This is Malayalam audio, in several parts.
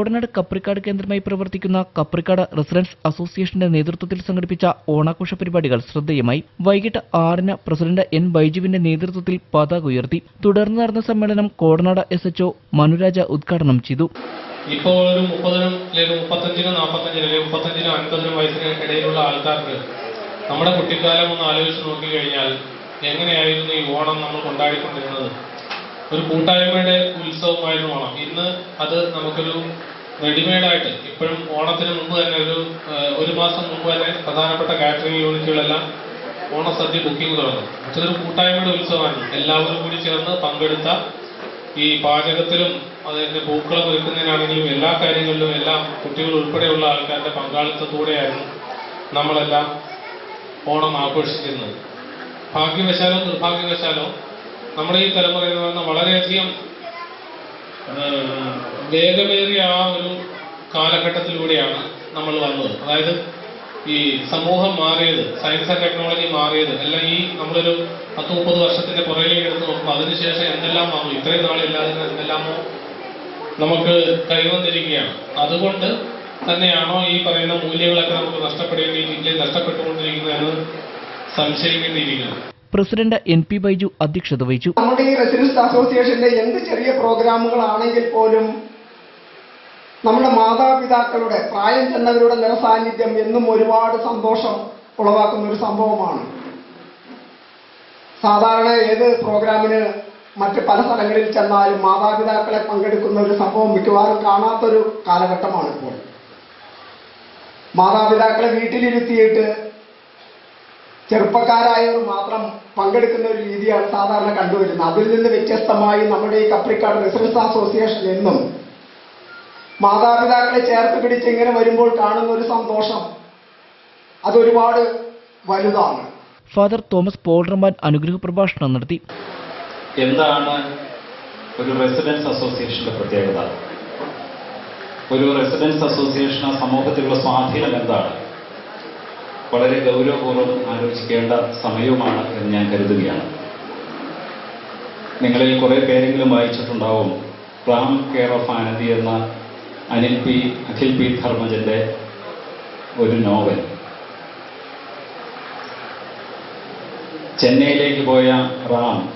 കോടനാട് കപ്രിക്കാട് കേന്ദ്രമായി പ്രവർത്തിക്കുന്ന കപ്രിക്കാട് റെസിഡൻസ് അസോസിയേഷന്റെ നേതൃത്വത്തിൽ സംഘടിപ്പിച്ച ഓണാഘോഷ പരിപാടികൾ ശ്രദ്ധേയമായി. വൈകിട്ട് ആറിന് പ്രസിഡന്റ് എൻ ബൈജുവിന്റെ നേതൃത്വത്തിൽ പതാക ഉയർത്തി. തുടർന്ന് നടന്ന സമ്മേളനം കോടനാട് എസ് എച്ച്ഒ മനുരാജ ഉദ്ഘാടനം ചെയ്തു. ഇപ്പോൾ ഒരു മുപ്പതിനും അല്ലെങ്കിൽ മുപ്പത്തഞ്ചിനും നാൽപ്പത്തഞ്ചിനും അല്ലെങ്കിൽ മുപ്പത്തഞ്ചിനും അൻപതിനും വയസ്സിന് ഇടയിലുള്ള ആൾക്കാർക്ക് നമ്മുടെ കുട്ടിക്കാലം ഒന്ന് ആലോചിച്ച് നോക്കിക്കഴിഞ്ഞാൽ എങ്ങനെയായിരുന്നു ഈ ഓണം നമ്മൾ കൊണ്ടാടിക്കൊണ്ടിരുന്നത്? ഒരു കൂട്ടായ്മയുടെ ഉത്സവമായിരുന്നു ഓണം. ഇന്ന് അത് നമുക്കൊരു റെഡിമെയ്ഡായിട്ട് ഇപ്പോഴും ഓണത്തിന് മുമ്പ് തന്നെ ഒരു ഒരു മാസം മുമ്പ് തന്നെ പ്രധാനപ്പെട്ട കാറ്ററിംഗ് യൂണിറ്റുകളെല്ലാം ഓണസദ്യ ബുക്കിംഗ് തുടങ്ങും. മറ്റൊരു കൂട്ടായ്മയുടെ ഉത്സവമാണ്. എല്ലാവരും കൂടി ചേർന്ന് പങ്കെടുത്ത ഈ പാചകത്തിലും അതിന്റെ പൂക്കളം ഒരുക്കുന്നതിനാണെങ്കിലും എല്ലാ കാര്യങ്ങളിലും എല്ലാം കുട്ടികൾ ഉൾപ്പെടെയുള്ള ആൾക്കാരുടെ പങ്കാളിത്തത്തോടെയായിരുന്നു നമ്മളെല്ലാം ഓണം ആഘോഷിക്കുന്നത് ഭാഗ്യവശാലോ നിർഭാഗ്യവശാലോ നമ്മുടെ ഈ തലമുറ എന്ന് പറഞ്ഞാൽ വളരെയധികം വേഗമേറിയ ആ ഒരു കാലഘട്ടത്തിലൂടെയാണ് നമ്മൾ വന്നത്. അതായത് ഈ സമൂഹം മാറിയത് സയൻസ് ആൻഡ് ടെക്നോളജി മാറിയത് എല്ലാം ഈ നമ്മളൊരു പത്ത് മുപ്പത് വർഷത്തിന്റെ പുറകിലേക്ക് എടുത്ത് നോക്കുമ്പോൾ അതിനുശേഷം എന്തെല്ലാം വന്നു ഇത്രയും നാളില്ലാതെ എന്തെല്ലാമോ നമുക്ക് കൈവന്നിരിക്കുകയാണ്. അതുകൊണ്ട് തന്നെയാണോ ഈ പറയുന്ന മൂല്യങ്ങളൊക്കെ നമുക്ക് നഷ്ടപ്പെടേണ്ടിയിട്ടില്ലേ നഷ്ടപ്പെട്ടുകൊണ്ടിരിക്കുന്നതെന്ന് സംശയിക്കേണ്ടിയിരിക്കുന്നു പ്രസിഡന്റ് എൻ പി ബൈജു അധ്യക്ഷത വഹിച്ചു. നമ്മുടെ ഈ റെസിഡൻസ് അസോസിയേഷന്റെ എന്ത് ചെറിയ പ്രോഗ്രാമുകളാണെങ്കിൽ പോലും നമ്മുടെ മാതാപിതാക്കളുടെ പ്രായം ചെന്നവരുടെ നിറസാന്നിധ്യം എന്നും ഒരുപാട് സന്തോഷം ഉളവാക്കുന്ന ഒരു സംഭവമാണ്. സാധാരണ ഏത് പ്രോഗ്രാമിന് മറ്റ് പല സ്ഥലങ്ങളിൽ ചെന്നാലും മാതാപിതാക്കളെ പങ്കെടുക്കുന്ന ഒരു സംഭവം മിക്കവാറും കാണാത്തൊരു കാലഘട്ടമാണ് ഇപ്പോൾ. മാതാപിതാക്കളെ വീട്ടിലിരുത്തിയിട്ട് ചെറുപ്പക്കാരായവർ മാത്രം പങ്കെടുക്കുന്ന ഒരു രീതിയാണ് സാധാരണ കണ്ടുവരുന്നത്. അതിൽ നിന്ന് വ്യത്യസ്തമായി നമ്മുടെ ഈ കപ്രിക്കാട് റെസിഡൻസ് അസോസിയേഷൻ എന്നും മാതാപിതാക്കളെ ചേർത്ത് പിടിച്ച് ഇങ്ങനെ വരുമ്പോൾ കാണുന്ന ഒരു സന്തോഷം അതൊരുപാട് വലുതാണ്. ഫാദർ തോമസ് പോൾറമാൻ അനുഗ്രഹ പ്രഭാഷണം നടത്തി. എന്താണ് ഒരു റെസിഡൻസ് അസോസിയേഷന്റെ പ്രത്യേകത? ഒരു റെസിഡൻസ് അസോസിയേഷൻ ആ സമൂഹത്തിലുള്ള സ്വാധീനം എന്താണ്? വളരെ ഗൗരവപൂർവം ആലോചിക്കേണ്ട സമയവുമാണ് എന്ന് ഞാൻ കരുതുകയാണ്. നിങ്ങളിൽ കുറേ പേരെങ്കിലും വായിച്ചിട്ടുണ്ടാവും. റാം കെയർ ഓഫ് ആനന്ദി എന്ന അനിൽ പി അഖിൽ പി ധർമ്മജന്റെ ഒരു നോവൽ. ചെന്നൈയിലേക്ക് പോയ റാം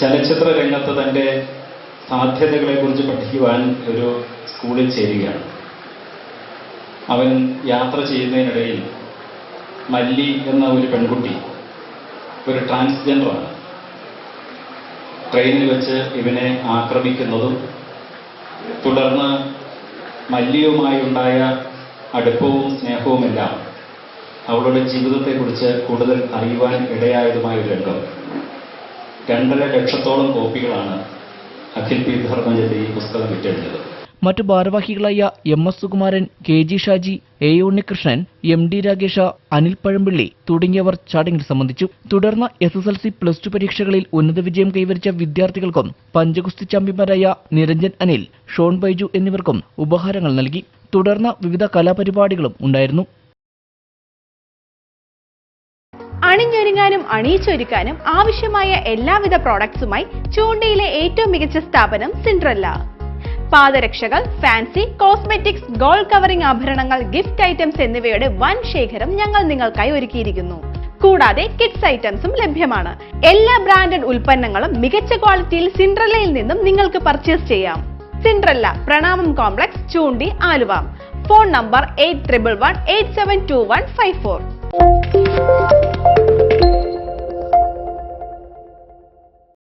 ചലച്ചിത്ര രംഗത്ത് തന്റെ സാധ്യതകളെക്കുറിച്ച് പഠിക്കുവാൻ ഒരു സ്കൂളിൽ ചേരുകയാണ്. അവൻ യാത്ര ചെയ്യുന്നതിനിടയിൽ മല്ലി എന്ന ഒരു പെൺകുട്ടി ഒരു ട്രാൻസ്ജെൻഡറാണ് ട്രെയിനിൽ വെച്ച് ഇവനെ ആക്രമിക്കുന്നതും തുടർന്ന് മല്ലിയുമായുണ്ടായ അടുപ്പവും സ്നേഹവുമെല്ലാം അവളുടെ ജീവിതത്തെക്കുറിച്ച് കൂടുതൽ അറിയുവാൻ ഇടയായതുമായ ഒരു രംഗം. രണ്ടര ലക്ഷത്തോളം കോപ്പികളാണ് അഖിൽ പി ധർമ്മജന്റെ ഈ പുസ്തകം വിറ്റഴിഞ്ഞത്. മറ്റു ഭാരവാഹികളായ M S Sukumaran K G Shaji A Unnikrishnan M D Ragesh Anil Pazhampalli തുടങ്ങിയവർ ചടങ്ങിൽ സംബന്ധിച്ചു. തുടർന്ന് S S L C plus two പരീക്ഷകളിൽ ഉന്നത വിജയം കൈവരിച്ച വിദ്യാർത്ഥികൾക്കും പഞ്ചഗുസ്തി ചാമ്പ്യന്മാരായ നിരഞ്ജൻ അനിൽ ഷോൺ ബൈജു എന്നിവർക്കും ഉപഹാരങ്ങൾ നൽകി. തുടർന്ന് വിവിധ കലാപരിപാടികളും ഉണ്ടായിരുന്നു. അണിഞ്ഞൊരുങ്ങാനും അണിയിച്ചൊരുക്കാനും ആവശ്യമായ എല്ലാവിധ പ്രോഡക്ട്സുമായി ചൂണ്ടയിലെ ഏറ്റവും മികച്ച സ്ഥാപനം സിൻഡ്രല്ല പാദരക്ഷകൾ ഫാൻസി കോസ്മെറ്റിക്സ് ഗോൾഡ് കവറിംഗ് ആഭരണങ്ങൾ ഗിഫ്റ്റ് ഐറ്റംസ് എന്നിവയുടെ വൻ ശേഖരം ഞങ്ങൾ നിങ്ങൾക്കായി ഒരുക്കിയിരിക്കുന്നു. കൂടാതെ കിഡ്സ് ഐറ്റംസും ലഭ്യമാണ്. എല്ലാ ബ്രാൻഡഡ് ഉൽപ്പന്നങ്ങളും മികച്ച ക്വാളിറ്റിയിൽ സിൻഡ്രല്ലയിൽ നിന്നും നിങ്ങൾക്ക് പർച്ചേസ് ചെയ്യാം. Cinderella Pranamam complex Choondi Aluva. Phone number eight triple one eight seven two one five four